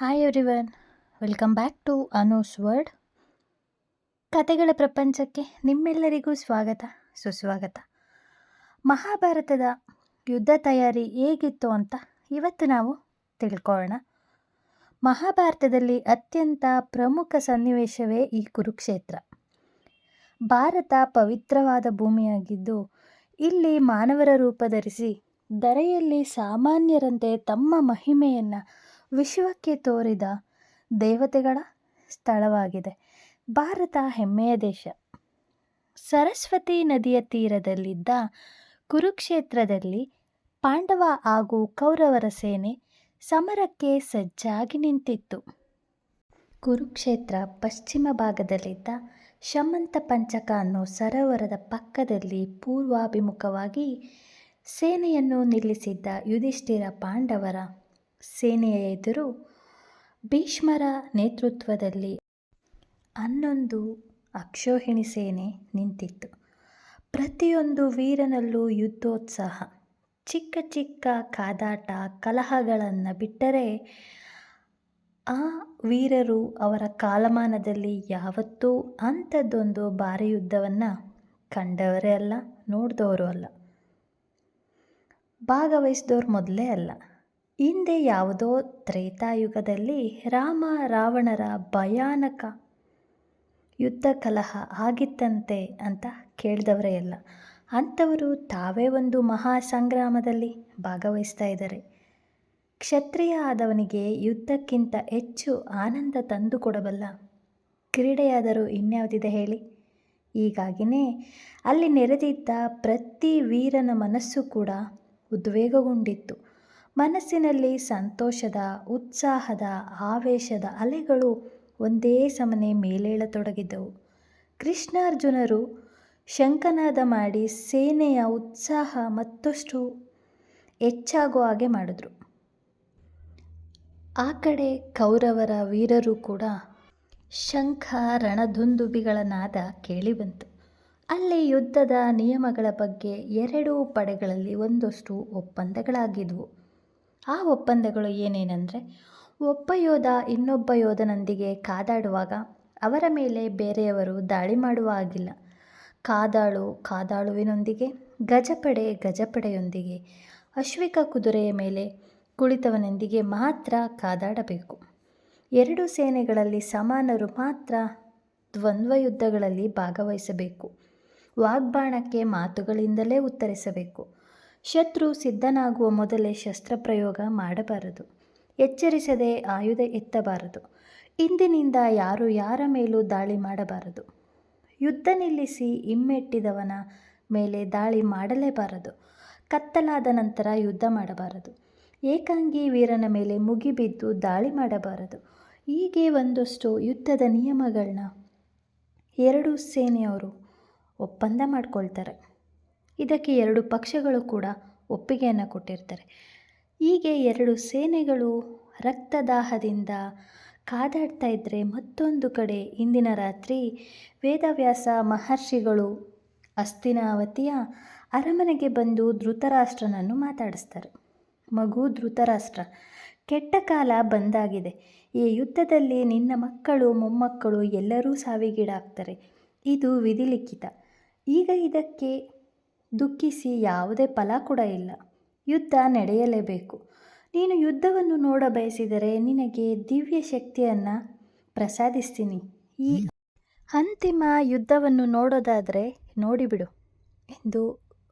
Hi everyone welcome back to Anu's world ಕತೆಗಳ ಪ್ರಪಂಚಕ್ಕೆ ನಿಮ್ಮೆಲ್ಲರಿಗೂ ಸ್ವಾಗತ, ಸುಸ್ವಾಗತ. ಮಹಾಭಾರತದ ಯುದ್ಧ ತಯಾರಿ ಹೇಗಿತ್ತು ಅಂತ ಇವತ್ತು ನಾವು ತಿಳ್ಕೊಳ್ಳೋಣ. ಮಹಾಭಾರತದಲ್ಲಿ ಅತ್ಯಂತ ಪ್ರಮುಖ ಸನ್ನಿವೇಶವೇ ಈ ಕುರುಕ್ಷೇತ್ರ. ಭಾರತ ಪವಿತ್ರವಾದ ಭೂಮಿಯಾಗಿದ್ದು, ಇಲ್ಲಿ ಮಾನವರ ರೂಪ ಧರಿಸಿ, ಧರೆಯಲ್ಲಿ ಸಾಮಾನ್ಯರಂತೆ ತಮ್ಮ ಮಹಿಮೆಯನ್ನು ವಿಶ್ವಕ್ಕೆ ತೋರಿದ ದೇವತೆಗಳ ಸ್ಥಳವಾಗಿದೆ. ಭಾರತ ಹೆಮ್ಮೆಯ ದೇಶ. ಸರಸ್ವತಿ ನದಿಯ ತೀರದಲ್ಲಿದ್ದ ಕುರುಕ್ಷೇತ್ರದಲ್ಲಿ ಪಾಂಡವ ಹಾಗೂ ಕೌರವರ ಸೇನೆ ಸಮರಕ್ಕೆ ಸಜ್ಜಾಗಿ ನಿಂತಿತ್ತು. ಕುರುಕ್ಷೇತ್ರ ಪಶ್ಚಿಮ ಭಾಗದಲ್ಲಿದ್ದ ಶಮಂತ ಪಂಚಕ ಅನ್ನೋ ಸರೋವರದ ಪಕ್ಕದಲ್ಲಿ ಪೂರ್ವಾಭಿಮುಖವಾಗಿ ಸೇನೆಯನ್ನು ನಿಲ್ಲಿಸಿದ್ದ ಯುಧಿಷ್ಠಿರ ಪಾಂಡವರ ಸೇನೆಯ ಎದುರು ಭೀಷ್ಮರ ನೇತೃತ್ವದಲ್ಲಿ ಹನ್ನೊಂದು ಅಕ್ಷೋಹಿಣಿ ಸೇನೆ ನಿಂತಿತ್ತು. ಪ್ರತಿಯೊಂದು ವೀರನಲ್ಲೂ ಯುದ್ಧೋತ್ಸಾಹ, ಚಿಕ್ಕ ಚಿಕ್ಕ ಕಾದಾಟ, ಕಲಹಗಳನ್ನು ಬಿಟ್ಟರೆ ಆ ವೀರರು ಅವರ ಕಾಲಮಾನದಲ್ಲಿ ಯಾವತ್ತೂ ಅಂಥದ್ದೊಂದು ಭಾರಿ ಯುದ್ಧವನ್ನು ಕಂಡವರೇ ಅಲ್ಲ, ನೋಡಿದವರು ಅಲ್ಲ. ಭಾಗವಹಿಸಿದವ್ರು ಮೊದಲೇ ಅಲ್ಲ. ಹಿಂದೆ ಯಾವುದೋ ತ್ರೇತಾಯುಗದಲ್ಲಿ ರಾಮ ರಾವಣರ ಭಯಾನಕ ಯುದ್ಧ ಕಲಹ ಆಗಿತ್ತಂತೆ ಅಂತ ಕೇಳಿದವರೇ ಎಲ್ಲ ಅಂಥವರು ತಾವೇ ಒಂದು ಮಹಾ ಸಂಗ್ರಾಮದಲ್ಲಿ ಭಾಗವಹಿಸ್ತಾ ಇದ್ದಾರೆ. ಕ್ಷತ್ರಿಯ ಆದವನಿಗೆ ಯುದ್ಧಕ್ಕಿಂತ ಹೆಚ್ಚು ಆನಂದ ತಂದುಕೊಡಬಲ್ಲ ಕ್ರೀಡೆಯಾದರೂ ಇನ್ಯಾವುದಿದೆ ಹೇಳಿ? ಹೀಗಾಗಿಯೇ ಅಲ್ಲಿ ನೆರೆದಿದ್ದ ಪ್ರತಿ ವೀರನ ಮನಸ್ಸು ಕೂಡ ಉದ್ವೇಗಗೊಂಡಿತ್ತು. ಮನಸ್ಸಿನಲ್ಲಿ ಸಂತೋಷದ, ಉತ್ಸಾಹದ, ಆವೇಶದ ಅಲೆಗಳು ಒಂದೇ ಸಮನೆ ಮೇಲೇಳತೊಡಗಿದ್ದವು ಕೃಷ್ಣಾರ್ಜುನರು ಶಂಕನಾದ ಮಾಡಿ ಸೇನೆಯ ಉತ್ಸಾಹ ಮತ್ತಷ್ಟು ಹೆಚ್ಚಾಗೋ ಹಾಗೆ ಮಾಡಿದ್ರು. ಆ ಕಡೆ ಕೌರವರ ವೀರರು ಕೂಡ ಶಂಖ ರಣದುಂದುಬಿಗಳ ನಾದ ಕೇಳಿಬಂತು ಅಲ್ಲಿ ಯುದ್ಧದ ನಿಯಮಗಳ ಬಗ್ಗೆ ಎರಡೂ ಪಡೆಗಳಲ್ಲಿ ಒಂದಷ್ಟು ಒಪ್ಪಂದಗಳಾಗಿದ್ವು. ಆ ಒಪ್ಪಂದಗಳು ಏನೇನೆಂದರೆ, ಒಬ್ಬ ಯೋಧ ಇನ್ನೊಬ್ಬ ಯೋಧನೊಂದಿಗೆ ಕಾದಾಡುವಾಗ ಅವರ ಮೇಲೆ ಬೇರೆಯವರು ದಾಳಿ ಮಾಡುವ ಹಾಗಿಲ್ಲ. ಕಾದಾಳು ಕಾದಾಳುವಿನೊಂದಿಗೆ, ಗಜಪಡೆ ಗಜಪಡೆಯೊಂದಿಗೆ, ಅಶ್ವಿಕ ಕುದುರೆಯ ಮೇಲೆ ಕುಳಿತವನೊಂದಿಗೆ ಮಾತ್ರ ಕಾದಾಡಬೇಕು. ಎರಡು ಸೇನೆಗಳಲ್ಲಿ ಸಮಾನರು ಮಾತ್ರ ದ್ವಂದ್ವ ಯುದ್ಧಗಳಲ್ಲಿ ಭಾಗವಹಿಸಬೇಕು. ವಾಗ್ಬಾಣಕ್ಕೆ ಮಾತುಗಳಿಂದಲೇ ಉತ್ತರಿಸಬೇಕು. ಶತ್ರು ಸಿದ್ಧನಾಗುವ ಮೊದಲೇ ಶಸ್ತ್ರಪ್ರಯೋಗ ಮಾಡಬಾರದು. ಎಚ್ಚರಿಸದೆ ಆಯುಧ ಎತ್ತಬಾರದು. ಇಂದಿನಿಂದ ಯಾರು ಯಾರ ಮೇಲೂ ದಾಳಿ ಮಾಡಬಾರದು. ಯುದ್ಧ ನಿಲ್ಲಿಸಿ ಹಿಮ್ಮೆಟ್ಟಿದವನ ಮೇಲೆ ದಾಳಿ ಮಾಡಲೇಬಾರದು. ಕತ್ತಲಾದ ನಂತರ ಯುದ್ಧ ಮಾಡಬಾರದು. ಏಕಾಂಗಿ ವೀರನ ಮೇಲೆ ಮುಗಿಬಿದ್ದು ದಾಳಿ ಮಾಡಬಾರದು. ಹೀಗೆ ಒಂದಷ್ಟು ಯುದ್ಧದ ನಿಯಮಗಳನ್ನ ಎರಡು ಸೇನೆಯವರು ಒಪ್ಪಂದ ಮಾಡ್ಕೊಳ್ತಾರೆ. ಇದಕ್ಕೆ ಎರಡು ಪಕ್ಷಗಳು ಕೂಡ ಒಪ್ಪಿಗೆಯನ್ನು ಕೊಟ್ಟಿರ್ತಾರೆ. ಹೀಗೆ ಎರಡು ಸೇನೆಗಳು ರಕ್ತದಾಹದಿಂದ ಕಾದಾಡ್ತಾ ಇದ್ದರೆ ಮತ್ತೊಂದು ಕಡೆ ಇಂದಿನ ರಾತ್ರಿ ವೇದವ್ಯಾಸ ಮಹರ್ಷಿಗಳು ಅಸ್ತಿನಾವತಿಯ ಅರಮನೆಗೆ ಬಂದು ಧೃತರಾಷ್ಟ್ರನನ್ನು ಮಾತಾಡಿಸ್ತಾರೆ. ಮಗು ಧೃತರಾಷ್ಟ್ರ, ಕೆಟ್ಟ ಕಾಲ ಬಂದಾಗಿದೆ. ಈ ಯುದ್ಧದಲ್ಲಿ ನಿನ್ನ ಮಕ್ಕಳು, ಮೊಮ್ಮಕ್ಕಳು ಎಲ್ಲರೂ ಸಾವಿಗೀಡಾಗ್ತಾರೆ. ಇದು ವಿಧಿಲಿಖಿತ. ಈಗ ಇದಕ್ಕೆ ದುಃಖಿಸಿ ಯಾವುದೇ ಫಲ ಕೂಡ ಇಲ್ಲ. ಯುದ್ಧ ನಡೆಯಲೇಬೇಕು. ನೀನು ಯುದ್ಧವನ್ನು ನೋಡ ಬಯಸಿದರೆ ನಿನಗೆ ದಿವ್ಯ ಶಕ್ತಿಯನ್ನು ಪ್ರಸಾದಿಸ್ತೀನಿ. ಈ ಅಂತಿಮ ಯುದ್ಧವನ್ನು ನೋಡೋದಾದರೆ ನೋಡಿಬಿಡು ಎಂದು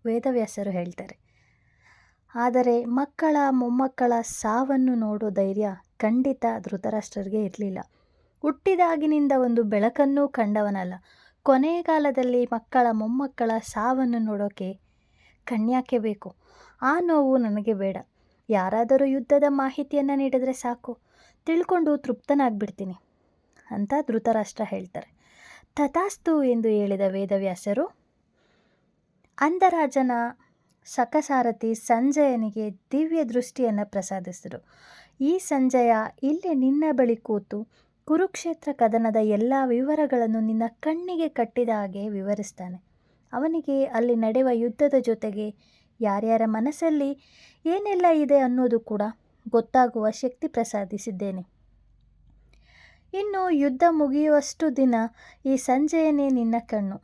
ವೇದವ್ಯಾಸರು ಹೇಳ್ತಾರೆ. ಆದರೆ ಮಕ್ಕಳ ಮೊಮ್ಮಕ್ಕಳ ಸಾವನ್ನು ನೋಡೋ ಧೈರ್ಯ ಖಂಡಿತ ಧೃತರಾಷ್ಟ್ರರಿಗೆ ಇರಲಿಲ್ಲ. ಹುಟ್ಟಿದಾಗಿನಿಂದ ಒಂದು ಬೆಳಕನ್ನೂ ಕಂಡವನಲ್ಲ. ಕೊನೆಯ ಕಾಲದಲ್ಲಿ ಮಕ್ಕಳ ಮೊಮ್ಮಕ್ಕಳ ಸಾವನ್ನು ನೋಡೋಕೆ ಕಣ್ಯಾಕೆ ಬೇಕು. ಆ ನೋವು ನನಗೆ ಬೇಡ. ಯಾರಾದರೂ ಯುದ್ಧದ ಮಾಹಿತಿಯನ್ನು ನೀಡಿದರೆ ಸಾಕು. ತಿಳ್ಕೊಂಡು ತೃಪ್ತನಾಗ್ಬಿಡ್ತೀನಿ. ಅಂತ ಧೃತರಾಷ್ಟ್ರ ಹೇಳ್ತಾರೆ. ತಥಾಸ್ತು ಎಂದು ಹೇಳಿದ ವೇದವ್ಯಾಸರು, ಅಂಧರಾಜನ ಸಕಸಾರಥಿ ಸಂಜಯನಿಗೆ ದಿವ್ಯ ದೃಷ್ಟಿಯನ್ನು ಪ್ರಸಾದಿಸಿದರು. ಈ ಸಂಜಯ ಇಲ್ಲಿ ನಿನ್ನ ಬಳಿ ಕೂತು ಕುರುಕ್ಷೇತ್ರ ಕದನದ ಎಲ್ಲ ವಿವರಗಳನ್ನು ನಿನ್ನ ಕಣ್ಣಿಗೆ ಕಟ್ಟಿದ ಹಾಗೆ ವಿವರಿಸ್ತಾನೆ. ಅವನಿಗೆ ಅಲ್ಲಿ ನಡೆಯುವ ಯುದ್ಧದ ಜೊತೆಗೆ ಯಾರ್ಯಾರ ಮನಸ್ಸಲ್ಲಿ ಏನೆಲ್ಲ ಇದೆ ಅನ್ನೋದು ಕೂಡ ಗೊತ್ತಾಗುವ ಶಕ್ತಿ ಪ್ರಸಾದಿಸಿದ್ದೇನೆ. ಇನ್ನು ಯುದ್ಧ ಮುಗಿಯುವಷ್ಟು ದಿನ ಈ ಸಂಜೆಯೇ ನಿನ್ನ ಕಣ್ಣು.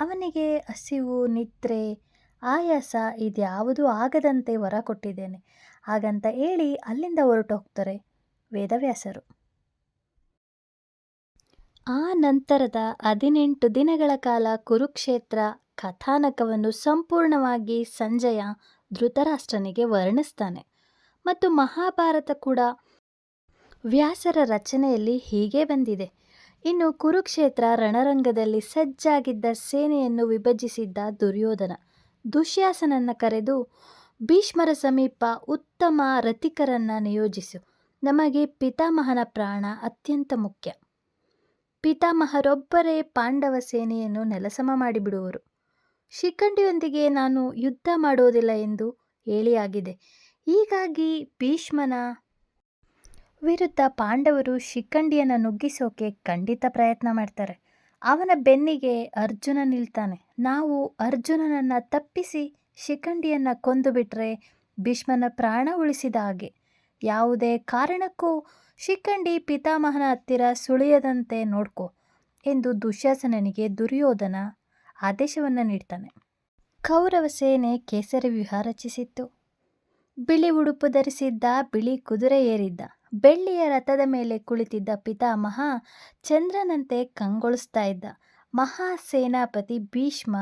ಅವನಿಗೆ ಹಸಿವು, ನಿದ್ರೆ, ಆಯಾಸ ಇದ್ಯಾವುದೂ ಆಗದಂತೆ ವರ ಕೊಟ್ಟಿದ್ದೇನೆ ಹಾಗಂತ ಹೇಳಿ ಅಲ್ಲಿಂದ ಹೊರಟೋಗ್ತಾರೆ ವೇದವ್ಯಾಸರು. ಆ ನಂತರದ ಹದಿನೆಂಟು ದಿನಗಳ ಕಾಲ ಕುರುಕ್ಷೇತ್ರ ಕಥಾನಕವನ್ನು ಸಂಪೂರ್ಣವಾಗಿ ಸಂಜಯ ಧೃತರಾಷ್ಟ್ರನಿಗೆ ವರ್ಣಿಸ್ತಾನೆ. ಮತ್ತು ಮಹಾಭಾರತ ಕೂಡ ವ್ಯಾಸರ ರಚನೆಯಲ್ಲಿ ಹೀಗೆ ಬಂದಿದೆ. ಇನ್ನು ಕುರುಕ್ಷೇತ್ರ ರಣರಂಗದಲ್ಲಿ ಸಜ್ಜಾಗಿದ್ದ ಸೇನೆಯನ್ನು ವಿಭಜಿಸಿದ್ದ ದುರ್ಯೋಧನ, ದುಶ್ಯಾಸನನ್ನು ಕರೆದು ಭೀಷ್ಮರ ಸಮೀಪ ಉತ್ತಮ ರಥಿಕರನ್ನು ನಿಯೋಜಿಸು. ನಮಗೆ ಪಿತಾಮಹನ ಪ್ರಾಣ ಅತ್ಯಂತ ಮುಖ್ಯ. ಪಿತಾಮಹರೊಬ್ಬರೇ ಪಾಂಡವ ಸೇನೆಯನ್ನು ನೆಲಸಮ ಮಾಡಿಬಿಡುವರು. ಶಿಖಂಡಿಯೊಂದಿಗೆ ನಾನು ಯುದ್ಧ ಮಾಡೋದಿಲ್ಲ ಎಂದು ಹೇಳಿಯಾಗಿದೆ. ಹೀಗಾಗಿ ಭೀಷ್ಮನ ವಿರುದ್ಧ ಪಾಂಡವರು ಶಿಖಂಡಿಯನ್ನು ನುಗ್ಗಿಸೋಕೆ ಖಂಡಿತ ಪ್ರಯತ್ನ ಮಾಡ್ತಾರೆ. ಅವನ ಬೆನ್ನಿಗೆ ಅರ್ಜುನ ನಿಲ್ತಾನೆ. ನಾವು ಅರ್ಜುನನನ್ನು ತಪ್ಪಿಸಿ ಶಿಖಂಡಿಯನ್ನು ಕೊಂದುಬಿಟ್ರೆ ಭೀಷ್ಮನ ಪ್ರಾಣ ಉಳಿಸಿದ ಹಾಗೆ. ಯಾವುದೇ ಕಾರಣಕ್ಕೂ ಶಿಖಂಡಿ ಪಿತಾಮಹನ ಹತ್ತಿರ ಸುಳಿಯದಂತೆ ನೋಡ್ಕೊ ಎಂದು ದುಶ್ಯಾಸನನಿಗೆ ದುರ್ಯೋಧನ ಆದೇಶವನ್ನು ನೀಡ್ತಾನೆ. ಕೌರವ ಸೇನೆ ಕೇಸರಿ ವ್ಯೂಹ ರಚಿಸಿತ್ತು. ಬಿಳಿ ಉಡುಪು ಧರಿಸಿದ್ದ ಬಿಳಿ ಕುದುರೆ ಏರಿದ್ದ, ಬೆಳ್ಳಿಯ ರಥದ ಮೇಲೆ ಕುಳಿತಿದ್ದ ಪಿತಾಮಹ ಚಂದ್ರನಂತೆ ಕಂಗೊಳಿಸ್ತಾ ಇದ್ದ ಮಹಾಸೇನಾಪತಿ ಭೀಷ್ಮ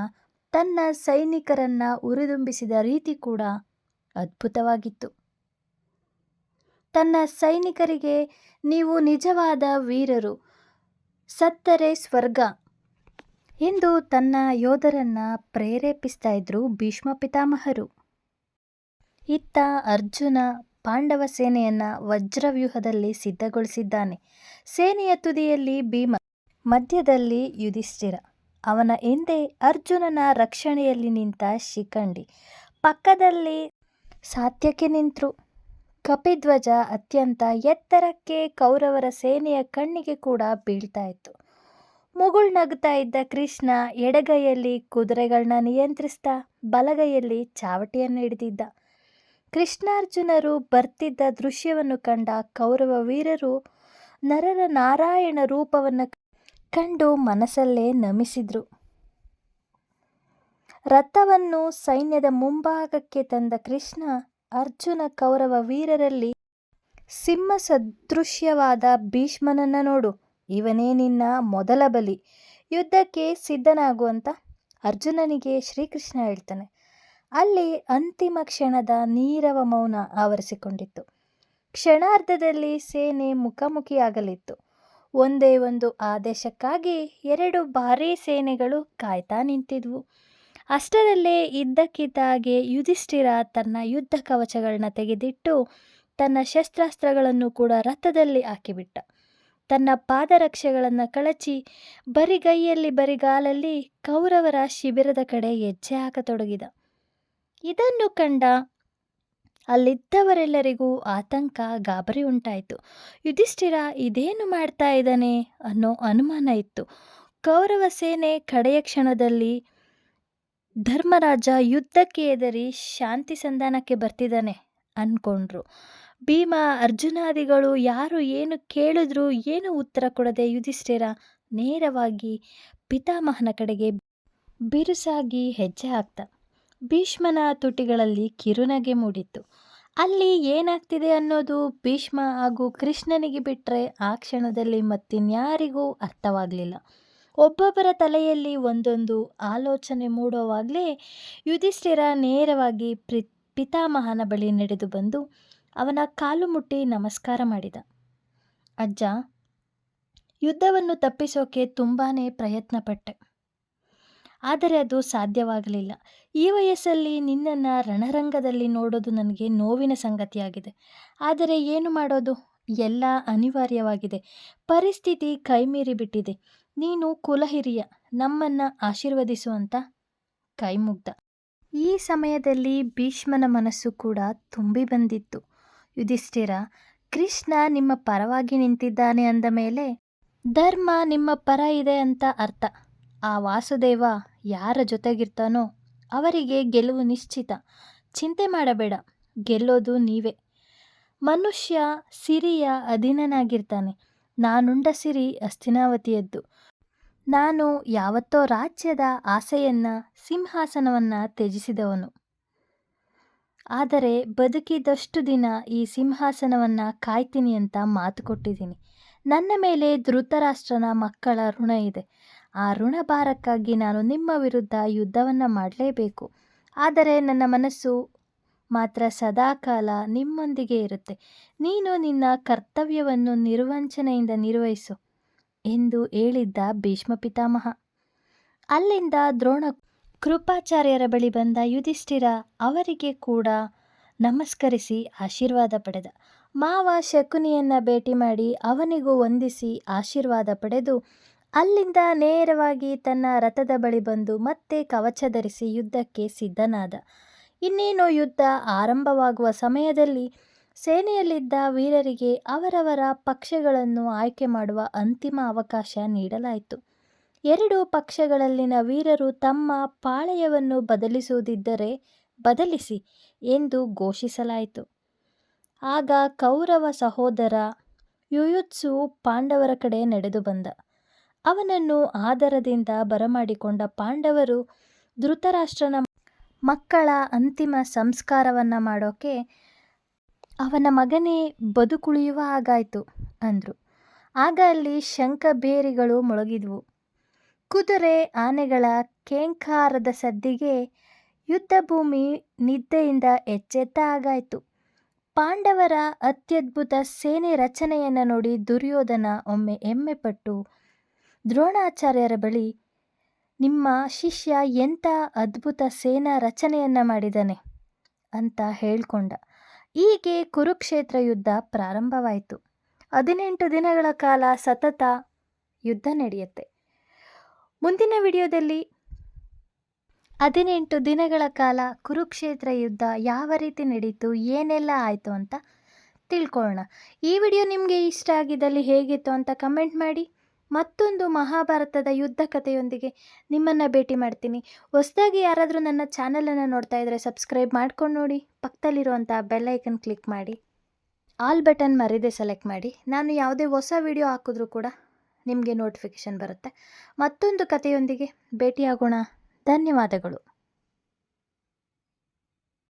ತನ್ನ ಸೈನಿಕರನ್ನ ಉರಿದುಂಬಿಸಿದ ರೀತಿ ಕೂಡ ಅದ್ಭುತವಾಗಿತ್ತು. ತನ್ನ ಸೈನಿಕರಿಗೆ ನೀವು ನಿಜವಾದ ವೀರರು. ಸತ್ತರೆ ಸ್ವರ್ಗ. ಎಂದು ತನ್ನ ಯೋಧರನ್ನು ಪ್ರೇರೇಪಿಸ್ತಾ ಇದ್ರು ಭೀಷ್ಮ ಪಿತಾಮಹರು. ಇತ್ತ ಅರ್ಜುನ ಪಾಂಡವ ಸೇನೆಯನ್ನ ವಜ್ರವ್ಯೂಹದಲ್ಲಿ ಸಿದ್ಧಗೊಳಿಸಿದ್ದಾನೆ. ಸೇನೆಯ ತುದಿಯಲ್ಲಿ ಭೀಮ, ಮಧ್ಯದಲ್ಲಿ ಯುಧಿಷ್ಠಿರ. ಅವನ ಹಿಂದೆ ಅರ್ಜುನನ ರಕ್ಷಣೆಯಲ್ಲಿ ನಿಂತ ಶಿಖಂಡಿ. ಪಕ್ಕದಲ್ಲಿ ಸಾತ್ಯಕ್ಕೆ ನಿಂತರು. ಕಪಿಧ್ವಜ ಅತ್ಯಂತ ಎತ್ತರಕ್ಕೆ ಕೌರವರ ಸೇನೆಯ ಕಣ್ಣಿಗೆ ಕೂಡ ಬೀಳ್ತಾ ಇತ್ತು. ಮುಗುಳ್ ನಗ್ತಾ ಇದ್ದ ಕೃಷ್ಣ ಎಡಗೈಯಲ್ಲಿ ಕುದುರೆಗಳನ್ನ ನಿಯಂತ್ರಿಸ್ತಾ ಬಲಗೈಯಲ್ಲಿ ಚಾವಟಿಯನ್ನು ಹಿಡಿದಿದ್ದ. ಕೃಷ್ಣಾರ್ಜುನರು ಬರ್ತಿದ್ದ ದೃಶ್ಯವನ್ನು ಕಂಡ ಕೌರವ ವೀರರು ನರರ ನಾರಾಯಣ ರೂಪವನ್ನು ಕಂಡು ಮನಸ್ಸಲ್ಲೇ ನಮಿಸಿದ್ರು. ರಥವನ್ನು ಸೈನ್ಯದ ಮುಂಭಾಗಕ್ಕೆ ತಂದ ಕೃಷ್ಣ ಅರ್ಜುನ ಕೌರವ ವೀರರಲ್ಲಿ ಸಿಂಹ ಸದೃಶ್ಯವಾದ ಭೀಷ್ಮನನ್ನ ನೋಡು. ಇವನೇ ನಿನ್ನ ಮೊದಲ ಬಲಿ. ಯುದ್ಧಕ್ಕೆ ಸಿದ್ಧನಾಗುವಂತ ಅರ್ಜುನನಿಗೆ ಶ್ರೀಕೃಷ್ಣ ಹೇಳ್ತಾನೆ. ಅಲ್ಲಿ ಅಂತಿಮ ಕ್ಷಣದ ನೀರವ ಮೌನ ಆವರಿಸಿಕೊಂಡಿತ್ತು. ಕ್ಷಣಾರ್ಧದಲ್ಲಿ ಸೇನೆ ಮುಖಾಮುಖಿಯಾಗಲಿತ್ತು. ಒಂದೇ ಒಂದು ಆದೇಶಕ್ಕಾಗಿ ಎರಡು ಬಾರಿ ಸೇನೆಗಳು ಕಾಯ್ತಾ ನಿಂತಿದ್ವು. ಅಷ್ಟರಲ್ಲೇ ಇದ್ದಕ್ಕಿದ್ದಾಗೆ ಯುಧಿಷ್ಠಿರ ತನ್ನ ಯುದ್ಧ ಕವಚಗಳನ್ನ ತೆಗೆದಿಟ್ಟು ತನ್ನ ಶಸ್ತ್ರಾಸ್ತ್ರಗಳನ್ನು ಕೂಡ ರಥದಲ್ಲಿ ಹಾಕಿಬಿಟ್ಟ. ತನ್ನ ಪಾದರಕ್ಷೆಗಳನ್ನು ಕಳಚಿ ಬರಿಗೈಯಲ್ಲಿ ಬರಿಗಾಲಲ್ಲಿ ಕೌರವರ ಶಿಬಿರದ ಕಡೆ ಹೆಜ್ಜೆ ಹಾಕತೊಡಗಿದ. ಇದನ್ನು ಕಂಡ ಅಲ್ಲಿದ್ದವರೆಲ್ಲರಿಗೂ ಆತಂಕ, ಗಾಬರಿ ಉಂಟಾಯಿತು. ಯುಧಿಷ್ಠಿರ ಇದೇನು ಮಾಡ್ತಾ ಇದ್ದಾನೆ ಅನ್ನೋ ಅನುಮಾನ ಇತ್ತು. ಕೌರವ ಸೇನೆ ಕಡೆಯ ಕ್ಷಣದಲ್ಲಿ ಧರ್ಮರಾಜ ಯುದ್ಧಕ್ಕೆ ಎದರಿ ಶಾಂತಿ ಸಂಧಾನಕ್ಕೆ ಬರ್ತಿದ್ದಾನೆ ಅನ್ಕೊಂಡ್ರು. ಭೀಮ ಅರ್ಜುನಾದಿಗಳು ಯಾರು ಏನು ಕೇಳಿದ್ರು ಏನು ಉತ್ತರ ಕೊಡದೆ ಯುಧಿಷ್ಠಿರ ನೇರವಾಗಿ ಪಿತಾಮಹನ ಕಡೆಗೆ ಬಿರುಸಾಗಿ ಹೆಜ್ಜೆ ಹಾಕ್ತ. ಭೀಷ್ಮನ ತುಟಿಗಳಲ್ಲಿ ಕಿರುನಗೆ ಮೂಡಿತ್ತು. ಅಲ್ಲಿ ಏನಾಗ್ತಿದೆ ಅನ್ನೋದು ಭೀಷ್ಮ ಹಾಗೂ ಕೃಷ್ಣನಿಗೆ ಬಿಟ್ಟರೆ ಆ ಕ್ಷಣದಲ್ಲಿ ಮತ್ತಿನ್ಯಾರಿಗೂ ಅರ್ಥವಾಗಲಿಲ್ಲ. ಒಬ್ಬೊಬ್ಬರ ತಲೆಯಲ್ಲಿ ಒಂದೊಂದು ಆಲೋಚನೆ ಮೂಡುವಾಗಲೇ ಯುಧಿಷ್ಠಿರ ನೇರವಾಗಿ ಪ್ರಿ, ಪಿತಾಮಹನ ಬಳಿ ನಡೆದು ಬಂದು ಅವನ ಕಾಲು ಮುಟ್ಟಿ ನಮಸ್ಕಾರ ಮಾಡಿದ. ಅಜ್ಜ, ಯುದ್ಧವನ್ನು ತಪ್ಪಿಸೋಕೆ ತುಂಬಾ ಪ್ರಯತ್ನಪಟ್ಟೆ. ಆದರೆ ಅದು ಸಾಧ್ಯವಾಗಲಿಲ್ಲ. ಈ ವಯಸ್ಸಲ್ಲಿ ನಿನ್ನನ್ನು ರಣರಂಗದಲ್ಲಿ ನೋಡೋದು ನನಗೆ ನೋವಿನ ಸಂಗತಿಯಾಗಿದೆ. ಆದರೆ ಏನು ಮಾಡೋದು? ಎಲ್ಲ ಅನಿವಾರ್ಯವಾಗಿದೆ. ಪರಿಸ್ಥಿತಿ ಕೈಮೀರಿ ಬಿಟ್ಟಿದೆ. ನೀನು ಕುಲಹಿರಿಯ, ನಮ್ಮನ್ನು ಆಶೀರ್ವದಿಸುವಂತ ಕೈಮುಗ್ಧ. ಈ ಸಮಯದಲ್ಲಿ ಭೀಷ್ಮನ ಮನಸ್ಸು ಕೂಡ ತುಂಬಿ ಬಂದಿತ್ತು. ಯುಧಿಷ್ಠಿರ, ಕೃಷ್ಣ ನಿಮ್ಮ ಪರವಾಗಿ ನಿಂತಿದ್ದಾನೆ ಅಂದ ಮೇಲೆ, ಧರ್ಮ ನಿಮ್ಮ ಪರ ಇದೆ ಅಂತ ಅರ್ಥ. ಆ ವಾಸುದೇವ ಯಾರ ಜೊತೆಗಿರ್ತಾನೋ ಅವರಿಗೆ ಗೆಲುವು ನಿಶ್ಚಿತ. ಚಿಂತೆ ಮಾಡಬೇಡ, ಗೆಲ್ಲೋದು ನೀವೇ. ಮನುಷ್ಯ ಸಿರಿಯ ಅಧೀನನಾಗಿರ್ತಾನೆ. ನಾನುಂಡ ಸಿರಿ ಹಸ್ತಿನಾವತಿಯದ್ದು ನಾನು ಯಾವತ್ತೋ ರಾಜ್ಯದ ಆಸೆಯನ್ನ, ಸಿಂಹಾಸನವನ್ನ ತ್ಯಜಿಸಿದವನು. ಆದರೆ ಬದುಕಿದಷ್ಟು ದಿನ ಈ ಸಿಂಹಾಸನವನ್ನ ಕಾಯ್ತೀನಿ ಅಂತ ಮಾತು ಕೊಟ್ಟಿದ್ದೀನಿ. ನನ್ನ ಮೇಲೆ ಧೃತರಾಷ್ಟ್ರನ ಮಕ್ಕಳ ಋಣ ಇದೆ. ಆ ಋಣ ಭಾರಕ್ಕಾಗಿ ನಾನು ನಿಮ್ಮ ವಿರುದ್ಧ ಯುದ್ಧವನ್ನು ಮಾಡಲೇಬೇಕು. ಆದರೆ ನನ್ನ ಮನಸ್ಸು ಮಾತ್ರ ಸದಾಕಾಲ ನಿಮ್ಮೊಂದಿಗೆ ಇರುತ್ತೆ. ನೀನು ನಿನ್ನ ಕರ್ತವ್ಯವನ್ನು ನಿರ್ವಂಚನೆಯಿಂದ ನಿರ್ವಹಿಸು. ಎಂದು ಹೇಳಿದ್ದ ಭೀಷ್ಮ ಪಿತಾಮಹ. ಅಲ್ಲಿಂದ ದ್ರೋಣ ಕೃಪಾಚಾರ್ಯರ ಬಳಿ ಬಂದ ಯುಧಿಷ್ಠಿರ ಅವರಿಗೆ ಕೂಡ ನಮಸ್ಕರಿಸಿ ಆಶೀರ್ವಾದ ಪಡೆದ. ಮಾವ ಶಕುನಿಯನ್ನ ಭೇಟಿ ಮಾಡಿ ಅವನಿಗೂ ವಂದಿಸಿ ಆಶೀರ್ವಾದ ಪಡೆದು ಅಲ್ಲಿಂದ ನೇರವಾಗಿ ತನ್ನ ರಥದ ಬಳಿ ಬಂದು ಮತ್ತೆ ಕವಚ ಧರಿಸಿ ಯುದ್ಧಕ್ಕೆ ಸಿದ್ಧನಾದ. ಇನ್ನೇನು ಯುದ್ಧ ಆರಂಭವಾಗುವ ಸಮಯದಲ್ಲಿ ಸೇನೆಯಲ್ಲಿದ್ದ ವೀರರಿಗೆ ಅವರವರ ಪಕ್ಷಗಳನ್ನು ಆಯ್ಕೆ ಮಾಡುವ ಅಂತಿಮ ಅವಕಾಶ ನೀಡಲಾಯಿತು. ಎರಡು ಪಕ್ಷಗಳಲ್ಲಿನ ವೀರರು ತಮ್ಮ ಪಾಳೆಯವನ್ನು ಬದಲಿಸುವುದಿದ್ದರೆ ಬದಲಿಸಿ ಎಂದು ಘೋಷಿಸಲಾಯಿತು. ಆಗ ಕೌರವ ಸಹೋದರ ಯುಯುತ್ಸು ಪಾಂಡವರ ಕಡೆ ನಡೆದು ಬಂದ. ಅವನನ್ನು ಆದರದಿಂದ ಬರಮಾಡಿಕೊಂಡ ಪಾಂಡವರು ಧೃತರಾಷ್ಟ್ರನ ಮಕ್ಕಳ ಅಂತಿಮ ಸಂಸ್ಕಾರವನ್ನು ಮಾಡೋಕೆ ಅವನ ಮಗನೇ ಬದುಕುಳಿಯುವ ಹಾಗಾಯಿತು ಅಂದರು. ಆಗ ಅಲ್ಲಿ ಶಂಖಬೇರಿಗಳು ಮೊಳಗಿದ್ವು. ಕುದುರೆ ಆನೆಗಳ ಕೇಂಕಾರದ ಸದ್ದಿಗೆ ಯುದ್ಧಭೂಮಿ ನಿದ್ದೆಯಿಂದ ಎಚ್ಚೆತ್ತ ಆಗಾಯ್ತು ಪಾಂಡವರ ಅತ್ಯದ್ಭುತ ಸೇನೆ ರಚನೆಯನ್ನು ನೋಡಿ ದುರ್ಯೋಧನ ಒಮ್ಮೆ ಹೆಮ್ಮೆಪಟ್ಟು ದ್ರೋಣಾಚಾರ್ಯರ ಬಳಿ, ನಿಮ್ಮ ಶಿಷ್ಯ ಎಂಥ ಅದ್ಭುತ ಸೇನಾ ರಚನೆಯನ್ನು ಮಾಡಿದನೆ ಅಂತ ಹೇಳ್ಕೊಂಡ. ಹೀಗೆ ಕುರುಕ್ಷೇತ್ರ ಯುದ್ಧ ಪ್ರಾರಂಭವಾಯಿತು. ಹದಿನೆಂಟು ದಿನಗಳ ಕಾಲ ಸತತ ಯುದ್ಧ ನಡೆಯುತ್ತೆ. ಮುಂದಿನ ವಿಡಿಯೋದಲ್ಲಿ ಹದಿನೆಂಟು ದಿನಗಳ ಕಾಲ ಕುರುಕ್ಷೇತ್ರ ಯುದ್ಧ ಯಾವ ರೀತಿ ನಡೀತು, ಏನೆಲ್ಲ ಆಯಿತು ಅಂತ ತಿಳ್ಕೊಳ್ಳೋಣ. ಈ ವಿಡಿಯೋ ನಿಮಗೆ ಇಷ್ಟ ಆಗಿದ್ದಲ್ಲಿ ಹೇಗಿತ್ತು ಅಂತ ಕಮೆಂಟ್ ಮಾಡಿ. ಮತ್ತೊಂದು ಮಹಾಭಾರತದ ಯುದ್ಧ ಕಥೆಯೊಂದಿಗೆ ನಿಮ್ಮನ್ನು ಭೇಟಿ ಮಾಡ್ತೀನಿ. ಹೊಸದಾಗಿ ಯಾರಾದರೂ ನನ್ನ ಚಾನಲನ್ನು ನೋಡ್ತಾ ಇದ್ದರೆ ಸಬ್ಸ್ಕ್ರೈಬ್ ಮಾಡ್ಕೊಂಡು ನೋಡಿ. ಪಕ್ಕದಲ್ಲಿರುವಂಥ ಬೆಲ್ಲೈಕನ್ ಕ್ಲಿಕ್ ಮಾಡಿ. ಆಲ್ ಬಟನ್ ಮರಿದೇ ಸೆಲೆಕ್ಟ್ ಮಾಡಿ. ನಾನು ಯಾವುದೇ ಹೊಸ ವಿಡಿಯೋ ಹಾಕಿದ್ರೂ ಕೂಡ ನಿಮಗೆ ನೋಟಿಫಿಕೇಷನ್ ಬರುತ್ತೆ. ಮತ್ತೊಂದು ಕಥೆಯೊಂದಿಗೆ ಭೇಟಿಯಾಗೋಣ. ಧನ್ಯವಾದಗಳು.